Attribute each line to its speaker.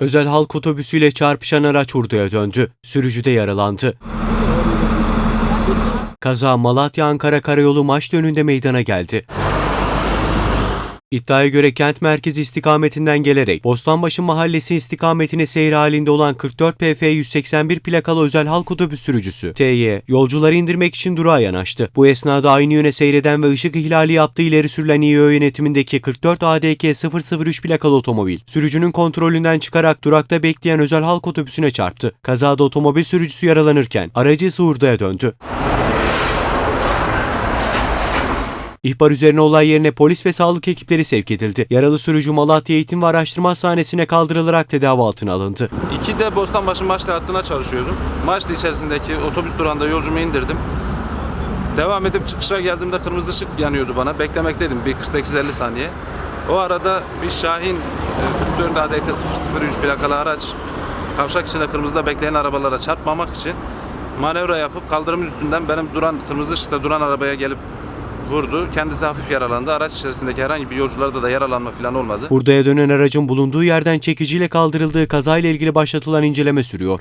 Speaker 1: Özel halk otobüsüyle çarpışan araç hurdaya döndü. Sürücü de yaralandı. Kaza Malatya-Ankara Karayolu Maç önünde meydana geldi. İddiaya göre kent merkezi istikametinden gelerek Bostanbaşı Mahallesi istikametine seyir halinde olan 44 PF 181 plakalı özel halk otobüs sürücüsü TY yolcuları indirmek için durağa yanaştı. Bu esnada aynı yöne seyreden ve ışık ihlali yaptığı ileri sürülen İO yönetimindeki 44 ADK 003 plakalı otomobil sürücünün kontrolünden çıkarak durakta bekleyen özel halk otobüsüne çarptı. Kazada otomobil sürücüsü yaralanırken aracı ise döndü. İhbar üzerine olay yerine polis ve sağlık ekipleri sevk edildi. Yaralı sürücü Malatya Eğitim ve Araştırma Hastanesi'ne kaldırılarak tedavi altına alındı.
Speaker 2: İki de Bostanbaşı Maçlı hattına çalışıyordum. Maçlı içerisindeki otobüs durağında yolcumu indirdim. Devam edip çıkışa geldiğimde kırmızı ışık yanıyordu bana. Beklemekteydim bir 48-50 saniye. O arada bir Şahin e, 44 ADK 003 plakalı araç kavşak içinde kırmızıda bekleyen arabalara çarpmamak için manevra yapıp kaldırımın üstünden benim duran kırmızı ışıkta duran arabaya gelip vurdu. Kendisi hafif yaralandı. Araç içerisindeki herhangi bir yolcularda da yaralanma falan olmadı.
Speaker 1: Hurdaya dönen aracın bulunduğu yerden çekiciyle kaldırıldığı kazayla ilgili başlatılan inceleme sürüyor.